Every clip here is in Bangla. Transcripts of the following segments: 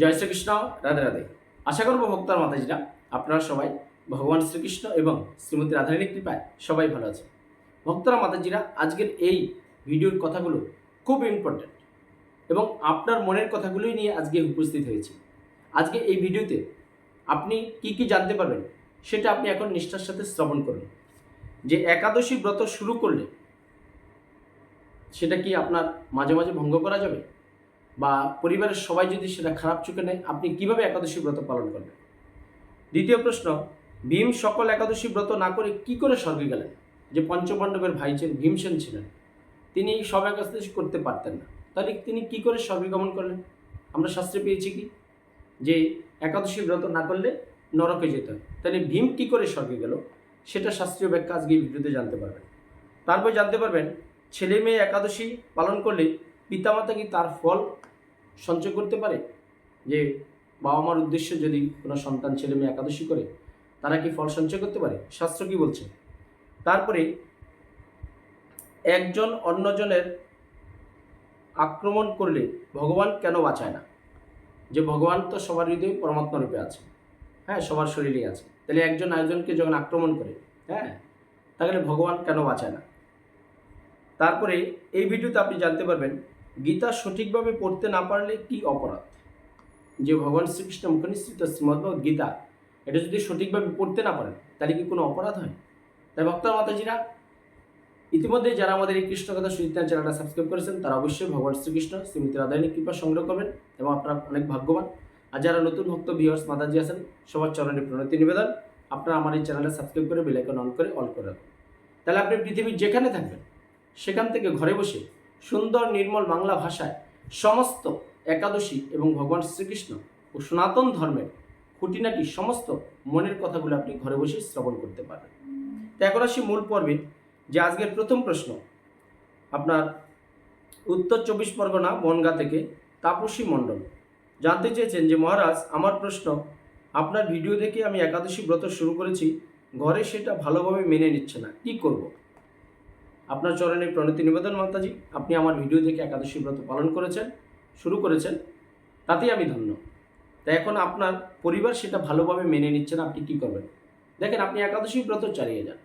জয় শ্রীকৃষ্ণ, রাধে রাধে। আশা করব ভক্তার মাতাজিরা, আপনারা সবাই ভগবান শ্রীকৃষ্ণ এবং শ্রীমতী রাধারানীর কৃপায় সবাই ভালো আছে ভক্তরা মাতাজিরা, আজকের এই ভিডিওর কথাগুলো খুব ইম্পর্ট্যান্ট এবং আপনার মনের কথাগুলোই নিয়ে আজকে উপস্থিত হয়েছি। আজকে এই ভিডিওতে আপনি কি কি জানতে পারবেন সেটা আপনি এখন নিষ্ঠার সাথে শ্রবণ করুন। যে একাদশী ব্রত শুরু করলে সেটা কি আপনার মাঝে মাঝে ভঙ্গ করা যাবে? বা পরিবারের সবাই যদি সেটা খারাপ চোখে নেয়, আপনি কীভাবে একাদশী ব্রত পালন করবেন? দ্বিতীয় প্রশ্ন, ভীম সকল একাদশী ব্রত না করে কি করে স্বর্গে গেলেন? যে পঞ্চপাণ্ডবের ভাই ছিলেন ভীমসেন ছিলেন, তিনি সব একাদশী করতে পারতেন না। তাহলে তিনি কি করে স্বর্গে গমন করলেন? আমরা শাস্ত্রে পেয়েছি কি? যে একাদশী ব্রত না করলে নরকে যেতে হয়। তাহলে ভীম কি করে স্বর্গে গেল? সেটা শাস্ত্রীয় ব্যাখ্যা আজকে ভিডিওতে জানতে পারবেন। তারপর জানতে পারবেন, ছেলে মেয়ে একাদশী পালন করলে পিতামাতা কি তার ফল সঞ্চয় করতে পারে? যে বাবা মার উদ্দেশ্যে যদি কোনো সন্তান ছেলে মেয়ে একাদশী করে, তারা কি ফল সঞ্চয় করতে পারে? শাস্ত্র কি বলছে? তারপরে একজন অন্যজনের আক্রমণ করলে ভগবান কেন বাঁচায় না? যে ভগবান তো সবার হৃদয়ে পরমাত্মা রূপে আছে। হ্যাঁ সবার শরীরেই আছে। তাহলে একজন আরেকজনকে যখন আক্রমণ করে হ্যাঁ তাহলে ভগবান কেন বাঁচায় না? তারপরে এই ভিডিওতে আপনি জানতে পারবেন গীতা সঠিকভাবে পড়তে না পারলে কি অপরাধ? যে ভগবান শ্রীকৃষ্ণ মুখনিসৃত শ্রীমদ্ভগবত গীতা, এটা যদি সঠিকভাবে পড়তে না পারেন, তাহলে কি কোনো অপরাধ হয়? তাই ভক্ত মাতাজিরা, ইতিমধ্যে যারা আমাদের এই কৃষ্ণ কথা সুচিত্রায়ণ চ্যানেলটা সাবস্ক্রাইব করেছেন, তারা অবশ্যই ভগবান শ্রীকৃষ্ণ শ্রীমতী রাধারণী কৃপা সংগ্রহ করবেন এবং আপনারা অনেক ভাগ্যবান। আর যারা নতুন ভক্ত ভিউয়ার্স মাতাজি আছেন, সবার চরণে প্রণতি নিবেদন। আপনারা আমার এই চ্যানেলটা সাবস্ক্রাইব করে বেলাইকন অন করে অল করে রাখুন। তাহলে আপনি পৃথিবীর যেখানে থাকবেন, সেখান থেকে ঘরে বসে সুন্দর নির্মল বাংলা ভাষায় সমস্ত একাদশী এবং ভগবান শ্রীকৃষ্ণ ও সনাতন ধর্মের খুঁটিনাটি সমস্ত মনের কথাগুলো আপনি ঘরে বসে শ্রবণ করতে পারবেন। তো এখন আসি মূল পর্বে যে আজকের প্রথম প্রশ্ন, আপনার উত্তর চব্বিশ পরগনা, বনগা থেকে তাপসী মণ্ডল জানতে চেয়েছেন যে মহারাজ, আমার প্রশ্ন, আপনার ভিডিও দেখে আমি একাদশী ব্রত শুরু করেছি, ঘরে সেটা ভালোভাবে মেনে নিচ্ছে না, কি করব? আপনার চরণে প্রণতি নিবেদন মাতাজি, আপনি আমার ভিডিও দেখে একাদশী ব্রত পালন করেছেন, শুরু করেছেন, তাতেই আমি ধন্য। তাই এখন আপনার পরিবার সেটা ভালোভাবে মেনে নিচ্ছেন আপনি কি করবেন? দেখেন, আপনি একাদশী ব্রত চালিয়ে যান।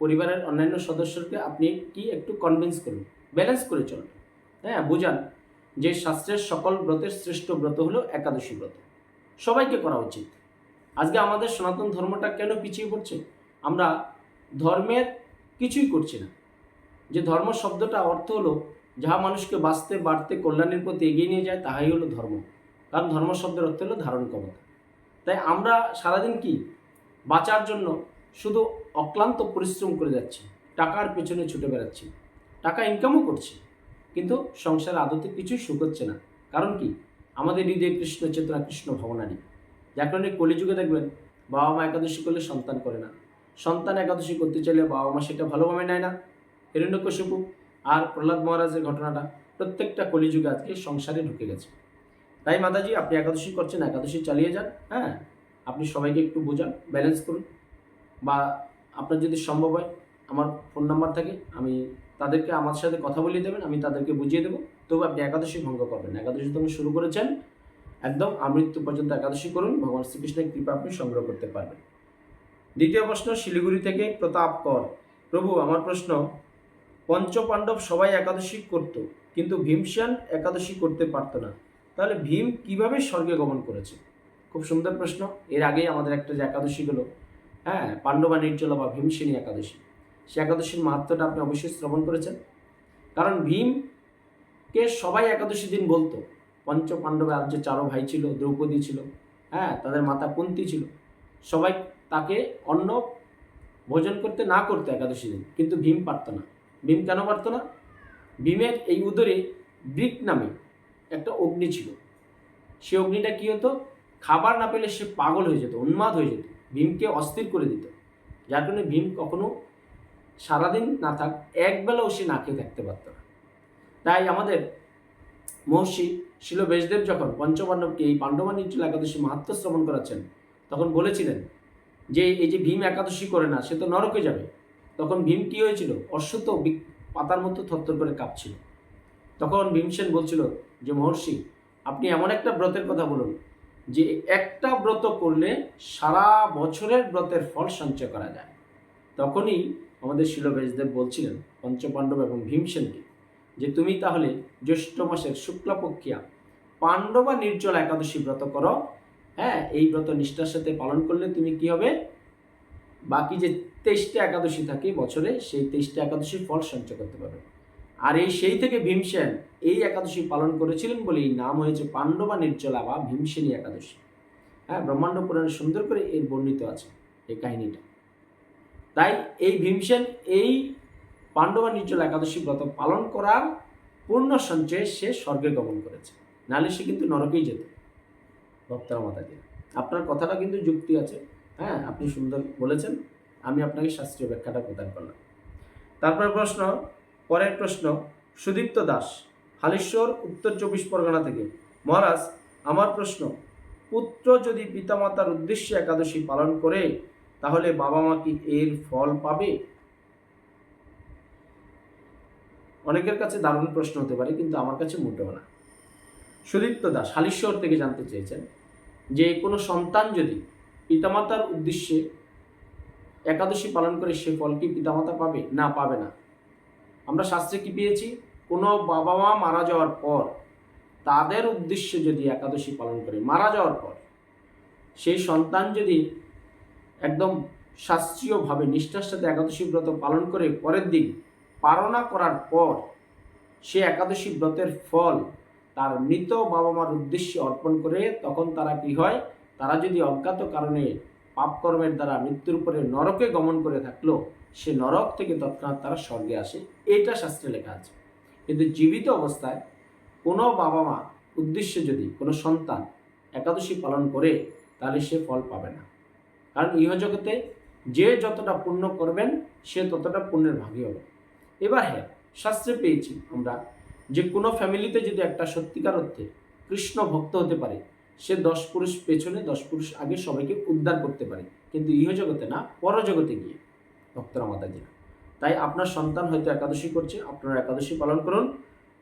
পরিবারের অন্যান্য সদস্যকে আপনি কি একটু কনভিন্স করুন ব্যালেন্স করে চলুন। হ্যাঁ বুঝান যে শাস্ত্রের সকল ব্রতের শ্রেষ্ঠ ব্রত হলো একাদশী ব্রত। সবাইকে করা উচিত। আজকে আমাদের সনাতন ধর্মটা কেন পিছিয়ে পড়ছে? আমরা ধর্মের কিছুই করছি না। যে ধর্ম শব্দটা অর্থ হলো, যাহা মানুষকে বাঁচতে, বাড়তে, কল্যাণের প্রতি এগিয়ে নিয়ে যায়, তাহাই হলো ধর্ম। কারণ ধর্ম শব্দের অর্থ হলো ধারণ ক্ষমতা। তাই আমরা সারাদিন কি? বাঁচার জন্য শুধু অক্লান্ত পরিশ্রম করে যাচ্ছি, টাকার পেছনে ছুটে বেড়াচ্ছি, টাকা ইনকামও করছি। কিন্তু সংসারে আদতে কিছুই সুখ হচ্ছে না। কারণ কি? আমাদের হৃদয়ে কৃষ্ণ চেতনা, কৃষ্ণ ভবনারী যার কারণে কলিযুগে দেখবেন, বাবা মা একাদশী করলে সন্তান করে না। সন্তান একাদশী করতে চাইলে বাবা মা সেটা ভালোভাবে নেয় না। হিরণ্যকশিপু আর প্রহ্লাদ মহারাজের ঘটনাটা প্রত্যেকটা কলিযুগে আজকে সংসারে ঢুকে গেছে। তাই মাতাজি, আপনি একাদশী করছেন, একাদশী চালিয়ে যান হ্যাঁ? আপনি সবাইকে একটু বোঝান ব্যালেন্স করুন। বা আপনার যদি সম্ভব হয়, আমার ফোন নাম্বার থাকে, আমি তাদেরকে, আমার সাথে কথা বলিয়ে দেবেন, আমি তাদেরকে বুঝিয়ে দেবো। তবু আপনি একাদশী ভঙ্গ করবেন। একাদশী তুমি শুরু করেছেন, একদম আমৃত্যু পর্যন্ত একাদশী করুন, ভগবান শ্রীকৃষ্ণের কৃপা আপনি সংগ্রহ করতে পারবেন। দ্বিতীয় প্রশ্ন, শিলিগুড়ি থেকে প্রতাপ কর। প্রভু, আমার প্রশ্ন পঞ্চপাণ্ডব সবাই একাদশী করত, কিন্তু ভীমসেন একাদশী করতে পারতো না। তাহলে ভীম কীভাবে স্বর্গে গমন করেছে? খুব সুন্দর প্রশ্ন। এর আগেই আমাদের একটা যে একাদশী হলো হ্যাঁ পাণ্ডবা নির্জলা বা ভীমসেনী একাদশী। সে একাদশীর মাহাত্মটা আপনি অবশ্যই শ্রবণ করেছেন। কারণ ভীমকে সবাই একাদশী দিন বলতো। পঞ্চ পাণ্ডবের আর যে চারো ভাই ছিল, দ্রৌপদী ছিল হ্যাঁ তাদের মাতা কুন্তি ছিল। সবাই তাকে অন্ন ভোজন করতে না করতো একাদশী দিন, কিন্তু ভীম পারত না। ভীম কেন পারত না? ভীমের এই উদরে ব্রিক নামে একটা অগ্নি ছিল। সে অগ্নিটা কী হতো? খাবার না পেলে সে পাগল হয়ে যেত, উন্মাদ হয়ে যেত, ভীমকে অস্থির করে দিত। যার কারণে ভীম কখনো সারাদিন না থাক, একবেলাও সে না খেয়ে থাকতে পারত না। তাই আমাদের মহর্ষি শিল বেশদেব যখন পঞ্চপাণ্ডবকে এই পাণ্ডবা নির্জল একাদশী মাহাত্ম শ্রবণ করাচ্ছেন, তখন বলেছিলেন যে, এই যে ভীম একাদশী করে না, সে তো নরকে যাবে। তখন ভীম কী হয়েছিল? অশ্বত পাতার মতো থরথর করে কাঁপছিল। তখন ভীমসেন বলছিল যে, মহর্ষি, আপনি এমন একটা ব্রতের কথা বলুন, যে একটা ব্রত করলে সারা বছরের ব্রতের ফল সঞ্চয় করা যায়। তখনই আমাদের শিলবেশদেব বলছিলেন, পঞ্চপাণ্ডব এবং ভীমসেনকে যে তুমি তাহলে জ্যৈষ্ঠ মাসের শুক্লপক্ষিয়া পাণ্ডবা নির্জলা একাদশী ব্রত করো। হ্যাঁ এই ব্রত নিষ্ঠার সাথে পালন করলে তুমি কি হবে? বাকি যে তেইশটা একাদশী থাকে বছরে, সেই তেইশটা একাদশীর ফল সঞ্চয় করতে পারবে। আর এই সেই থেকে ভীমসেন এই একাদশী পালন করেছিলেন বলেই নাম হয়েছে পাণ্ডবা নির্জলা বা ভীমসেনী একাদশী। হ্যাঁ ব্রহ্মাণ্ড পুরাণে সুন্দর করে এর বর্ণিত আছে এই কাহিনীটা। তাই এই ভীমসেন এই পাণ্ডবা নির্জলা একাদশী ব্রত পালন করার পূর্ণ সঞ্চয়ে সে স্বর্গে গমন করেছে। নাহলে সে কিন্তু নরকেই যেত। ভক্তরা মাতাজি আপনার কথাটা কিন্তু যুক্তি আছে। হ্যাঁ আপনি সুন্দর বলেছেন। আমি আপনাকে শাস্ত্রীয় ব্যাখ্যাটা প্রদান করলাম। তারপরে প্রশ্ন, পরের প্রশ্ন, সুদীপ্ত দাস, হালেশ্বর, উত্তর চব্বিশ পরগনা থেকে। মহারাজ, আমার প্রশ্ন, পুত্র যদি পিতামাতার উদ্দেশ্যে একাদশী পালন করে, তাহলে বাবা মা কি এর ফল পাবে? অনেকের কাছে দারুণ প্রশ্ন হতে পারে, কিন্তু আমার কাছে মোটেও না। সুদীপ্ত দাস, হালিশ্বর থেকে জানতে চেয়েছেন যে কোনো সন্তান যদি পিতামাতার উদ্দেশ্যে একাদশী পালন করে সে ফল কি পিতামাতা পাবে? না পাবে না। আমরা শাস্ত্রে কি পেয়েছি? কোনো বাবা মা মারা যাওয়ার পর তাদের উদ্দেশ্যে যদি একাদশী পালন করে, মারা যাওয়ার পর সেই সন্তান যদি একদম শাস্ত্রীয়ভাবে, নিষ্ঠার সাথে একাদশী ব্রত পালন করে পরের দিন পালনা করার পর সে একাদশী ব্রতের ফল তার মৃত বাবা মার উদ্দেশ্যে অর্পণ করে, তখন তারা কি হয়? তারা যদি অজ্ঞাত কারণে পাপকর্মের দ্বারা মৃত্যুর উপরে নরকে গমন করে থাকল, সে নরক থেকে তৎক্ষণাৎ তারা স্বর্গে আসে। এটা শাস্ত্রে লেখা আছে। কিন্তু জীবিত অবস্থায় কোনো বাবা মা উদ্দেশ্যে যদি কোনো সন্তান একাদশী পালন করে, তাহলে সে ফল পাবে না। কারণ ইহজগতে যে যতটা পুণ্য করবেন, সে ততটা পুণ্যের ভাগী হবে। এবার হ্যাঁ শাস্ত্রে পেয়েছি আমরা যে কোনো ফ্যামিলিতে যদি একটা সত্যিকার অর্থে কৃষ্ণ ভক্ত হতে পারে সে দশ পুরুষ পেছনে, দশ পুরুষ আগে সবাইকে উদ্ধার করতে পারে। কিন্তু ইহজগতে না, পরজগতে গিয়ে। ভক্তরা মাতা মাতাজিরা তাই আপনার সন্তান হয়তো একাদশী করছে, আপনারা একাদশী পালন করুন।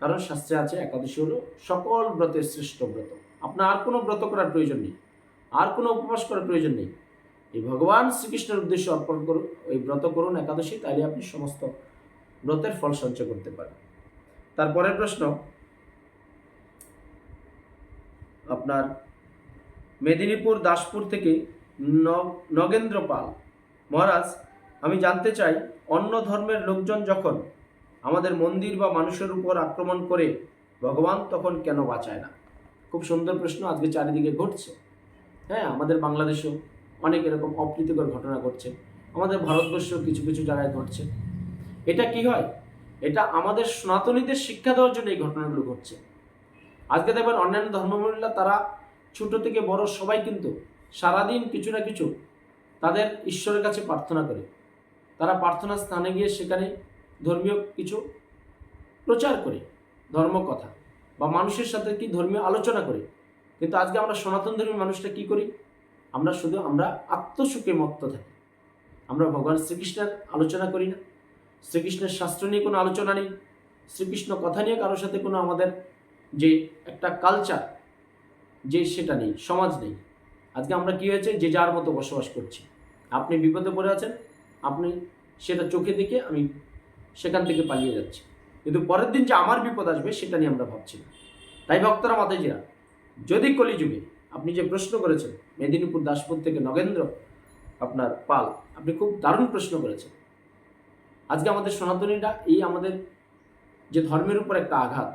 কারণ শাস্ত্রে আছে, একাদশী হলো সকল ব্রতের শ্রেষ্ঠ ব্রত। আপনার আর কোনো ব্রত করার প্রয়োজন নেই। আর কোনো উপবাস করার প্রয়োজন নেই। এই ভগবান শ্রীকৃষ্ণের উদ্দেশ্যে অর্পণ করুন, এই ব্রত করুন একাদশী, তাইলে আপনি সমস্ত ব্রতের ফল সঞ্চয় করতে পারেন। তারপরের প্রশ্ন, আপনার মেদিনীপুর, দাসপুর থেকে নগেন্দ্র পাল। মহারাজ, আমি জানতে চাই, অন্য ধর্মের লোকজন যখন আমাদের মন্দির বা মানুষের উপর আক্রমণ করে, ভগবান তখন কেন বাঁচায় না? খুব সুন্দর প্রশ্ন, আজকে চারিদিকে ঘটছে। হ্যাঁ আমাদের বাংলাদেশেও অনেক এরকম অপ্রীতিকর ঘটনা ঘটছে। আমাদের ভারতবর্ষেও কিছু কিছু জায়গায় ঘটছে। এটা কি হয়? এটা আমাদের সনাতনীদের শিক্ষা দেওয়ার জন্য এই ঘটনাগুলো ঘটছে। আজকে দেখবেন অন্যান্য ধর্মমহিলা তারা ছোট থেকে বড় সবাই কিন্তু সারাদিন কিছু না কিছু তাদের ঈশ্বরের কাছে প্রার্থনা করে। তারা প্রার্থনা স্থানে গিয়ে সেখানে ধর্মীয় কিছু প্রচার করে, ধর্মকথা বা মানুষের সাথে কি ধর্মীয় আলোচনা করে। কিন্তু আজকে আমরা সনাতন ধর্মী মানুষটা কি করি? আমরা শুধু আমরা আত্মসুখে মত্ত থাকি। আমরা ভগবান শ্রীকৃষ্ণের আলোচনা করি না। শ্রীকৃষ্ণের শাস্ত্র নিয়ে কোনো আলোচনা নেই। শ্রীকৃষ্ণ কথা নিয়ে কারোর সাথে কোনো আমাদের যে একটা কালচার যে সেটা নেই, সমাজ নেই। আজকে আমরা কি হয়েছে? যে যার মতো বসবাস করছি। আপনি বিপদে পড়ে আছেন, আপনি সেটা চোখে দেখে আমি সেখান থেকে পালিয়ে যাচ্ছি। কিন্তু পরের দিন যে আমার বিপদ আসবে, সেটা নিয়ে আমরা ভাবছি না। তাই ভক্তরা মাতাজিরা, যদি কলিযুগে আপনি যে প্রশ্ন করেছেন, মেদিনীপুর, দাসপুর থেকে নগেন্দ্র আপনার পাল, আপনি খুব দারুণ প্রশ্ন করেছেন। আজকে আমাদের সনাতনীরা এই আমাদের যে ধর্মের উপর একটা আঘাত,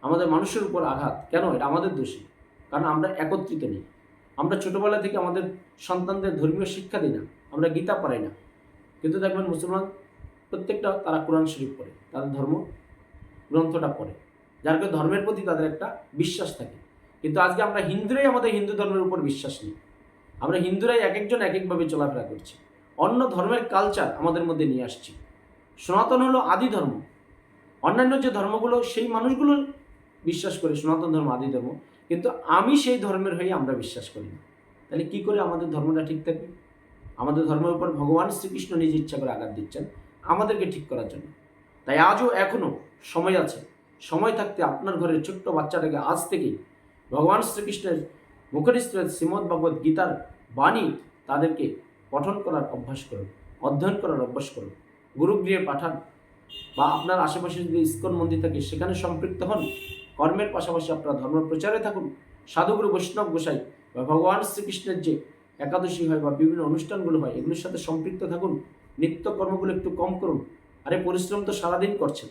আমাদের মানুষের উপর আঘাত, কেন? এটা আমাদের দোষী। কারণ আমরা একত্রিত নেই। আমরা ছোটোবেলা থেকে আমাদের সন্তানদের ধর্মীয় শিক্ষা দিই না, আমরা গীতা পড়াই না। কিন্তু দেখবেন মুসলমান প্রত্যেকটা তারা কোরআন শরীফ পড়ে, তাদের ধর্ম গ্রন্থটা পড়ে, যার কারণে ধর্মের প্রতি তাদের একটা বিশ্বাস থাকে। কিন্তু আজকে আমরা হিন্দুরাই আমাদের হিন্দু ধর্মের উপর বিশ্বাস নেই। আমরা হিন্দুরাই এক একজন এক একভাবে চলাফেরা করছি। অন্য ধর্মের কালচার আমাদের মধ্যে নিয়ে আসছি। সনাতন হলো আদি ধর্ম। অন্যান্য যে ধর্মগুলো, সেই মানুষগুলো বিশ্বাস করে সনাতন ধর্ম, আদি ধর্ম। কিন্তু আমি সেই ধর্মের হয়ে আমরা বিশ্বাস করি না। তাহলে কী করে আমাদের ধর্মটা ঠিক থাকবে? আমাদের ধর্মের উপর ভগবান শ্রীকৃষ্ণ নিজ ইচ্ছা করে আঘাত দিচ্ছেন আমাদেরকে ঠিক করার জন্য। তাই আজও এখনও সময় আছে, সময় থাকতে আপনার ঘরের ছোট্ট বাচ্চাটাকে আজ থেকেই ভগবান শ্রীকৃষ্ণের মুখনিষ্ঠ শ্রীমদ্ ভগবত গীতার বাণী তাদেরকে পঠন করার অভ্যাস করুন, অধ্যয়ন করার অভ্যাস করুন। গুরুগৃহে পাঠান বা আপনার আশেপাশে যদি ইস্কন মন্দির থাকে, সেখানে সম্পৃক্ত হন। কর্মের পাশাপাশি আপনার ধর্ম প্রচারে থাকুন। সাধুগুরু বৈষ্ণব গোসাই বা ভগবান শ্রীকৃষ্ণের যে একাদশী হয় বা বিভিন্ন অনুষ্ঠানগুলো হয়, এগুলোর সাথে সম্পৃক্ত থাকুন। নিত্য কর্মগুলো একটু কম করুন। আরে পরিশ্রম তো সারাদিন করছেন।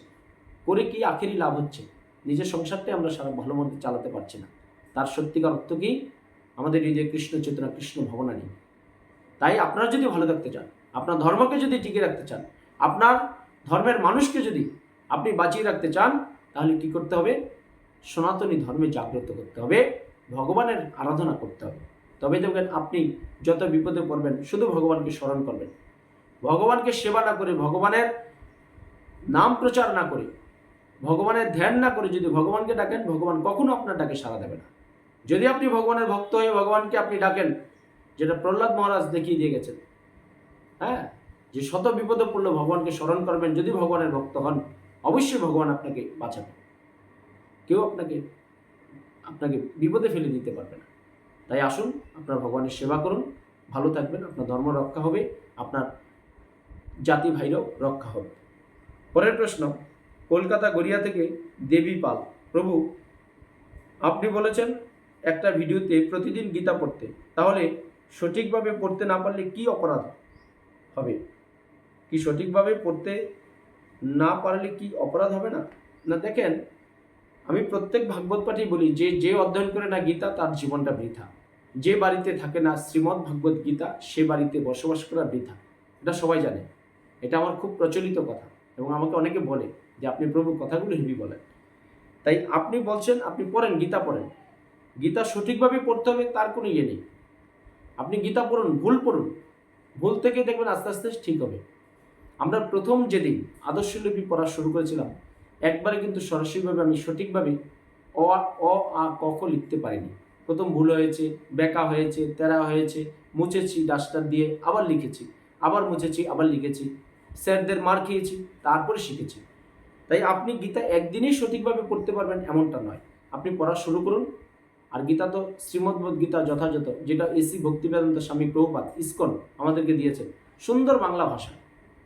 করে কি আখেরই লাভ হচ্ছে? নিজের সংসারটাই আমরা সারা ভালো মতো চালাতে পারছি না। তার সত্যিকার অর্থ কি? আমাদের হৃদয়ে কৃষ্ণ চেতনা, কৃষ্ণ ভাবনা নেই। তাই আপনারা যদি ভালো থাকতে চান, আপনার ধর্মকে যদি টিকে রাখতে চান, আপনার ধর্মের মানুষকে যদি আপনি বাঁচিয়ে রাখতে চান, তাহলে কি করতে হবে? সনাতনী ধর্মে জাগ্রত করতে হবে, ভগবানের আরাধনা করতে হবে। তবে দেখবেন আপনি যত বিপদে পড়বেন, শুধু ভগবানকে স্মরণ করবেন। ভগবানকে সেবা না করে, ভগবানের নাম প্রচার না করে, ভগবানের ধ্যান না করে যদি ভগবানকে ডাকেন, ভগবান কখনো আপনার ডাকে সাড়া দেবে না। যদি আপনি ভগবানের ভক্ত হয়ে ভগবানকে আপনি ডাকেন, যেটা প্রহ্লাদ মহারাজ দেখিয়ে দিয়ে গেছেন হ্যাঁ? যে শত বিপদে পড়লে ভগবানকে স্মরণ করবেন, যদি ভগবানের ভক্ত হন, অবশ্যই ভগবান আপনাকে বাঁচাবে। কেউ আপনাকে আপনাকে বিপদে ফেলে দিতে পারবে না। তাই আসুন, আপনার ভগবানের সেবা করুন, ভালো থাকবেন, আপনার ধর্ম রক্ষা হবে, আপনার জাতি ভাইরাও রক্ষা হবে। পরের প্রশ্ন, কলকাতা গড়িয়া থেকে দেবী পাল, প্রভু, আপনি বলেছেন একটা ভিডিওতে প্রতিদিন গীতা পড়তে, তাহলে সঠিকভাবে পড়তে না পারলে কি অপরাধ হবে? কি সঠিকভাবে পড়তে না পারলে কি অপরাধ হবে না? না, দেখেন আমি প্রত্যেক ভাগবত পাঠেই বলি, যে যে অধ্যয়ন করে না গীতা, তার জীবনটা বৃথা। যে বাড়িতে থাকে না শ্রীমদ্ ভাগবত গীতা, সে বাড়িতে বসবাস করা বৃথা। এটা সবাই জানে। এটা আমার খুব প্রচলিত কথা এবং আমাকে অনেকে বলে যে, আপনি প্রভু কথাগুলো হেভি বলেন। তাই আপনি বলছেন, আপনি পড়েন, গীতা পড়েন। গীতা সঠিকভাবে পড়তে হবে, তার কোনো ইয়ে নেই। আপনি গীতা পড়ুন, ভুল পড়ুন। ভুল থেকে দেখবেন আস্তে আস্তে ঠিক হবে। আমরা প্রথম যেদিন আদর্শ লিপি পড়া শুরু করেছিলাম একবারে কিন্তু সরাসরিভাবে আমি সঠিকভাবে অ অ, আ, ক, খ লিখতে পারিনি। প্রথম ভুল হয়েছে, বেকা হয়েছে, তেরা হয়েছে, মুছেছি ডাস্টার দিয়ে আবার লিখেছি, আবার মুছেছি, আবার লিখেছি, স্যারদের মার খেয়েছি, তারপরে শিখেছি। তাই আপনি গীতা একদিনেই সঠিকভাবে পড়তে পারবেন এমনটা নয়। আপনি পড়া শুরু করুন। আর গীতা তো শ্রীমদ্ভগবত গীতা যথাযথ, যেটা এসি ভক্তিবেদান্ত স্বামী প্রভুপাত ইস্কন আমাদেরকে দিয়েছেন। সুন্দর বাংলা ভাষা।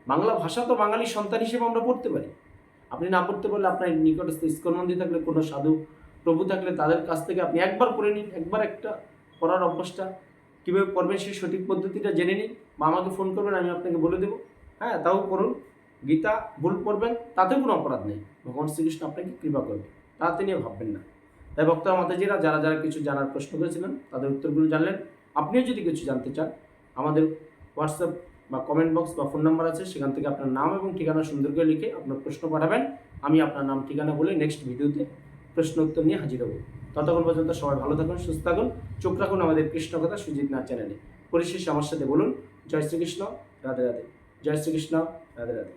বাংলা ভাষা তো বাঙালি সন্তান হিসেবে আমরা পড়তে পারি। আপনি না পড়তে পারলে আপনার নিকটস্থ ইস্কন মন্দির থাকলে, কোনো সাধু প্রভু থাকলে তাদের কাছ থেকে আপনি একবার পড়ে নিন, একবার একটা পড়ার অভ্যাসটা কীভাবে পড়বেন সেই সঠিক পদ্ধতিটা জেনে নিন। বা আমাকে ফোন করবেন, আমি আপনাকে বলে দেবো। হ্যাঁ তাও করুন। গীতা ভুল পড়বেন তাতে কোনো অপরাধ নেই। ভগবান শ্রীকৃষ্ণ আপনাকে কৃপা করবে, তাতে নিয়ে ভাববেন না। তাই বক্তা মাতাজিরা, যারা যারা কিছু জানার প্রশ্ন করেছিলেন, তাদের উত্তরগুলো জানলেন। আপনিও যদি কিছু জানতে চান, আমাদের হোয়াটসঅ্যাপ বা কমেন্ট বক্স বা ফোন নাম্বার আছে, সেখান থেকে আপনার নাম এবং ঠিকানা সুন্দর করে লিখে আপনার প্রশ্ন পাঠাবেন। আমি আপনার নাম, ঠিকানা বলে নেক্সট ভিডিওতে প্রশ্ন উত্তর নিয়ে হাজির হব। ততক্ষণ পর্যন্ত সবাই ভালো থাকুন, সুস্থ থাকুন। চোখ রাখুন আমাদের কৃষ্ণ কথা সুজিত না চ্যানেলে। পরিশেষে আমার সাথে বলুন, জয় শ্রীকৃষ্ণ, রাধে রাধে। জয় শ্রীকৃষ্ণ, রাধে রাধে।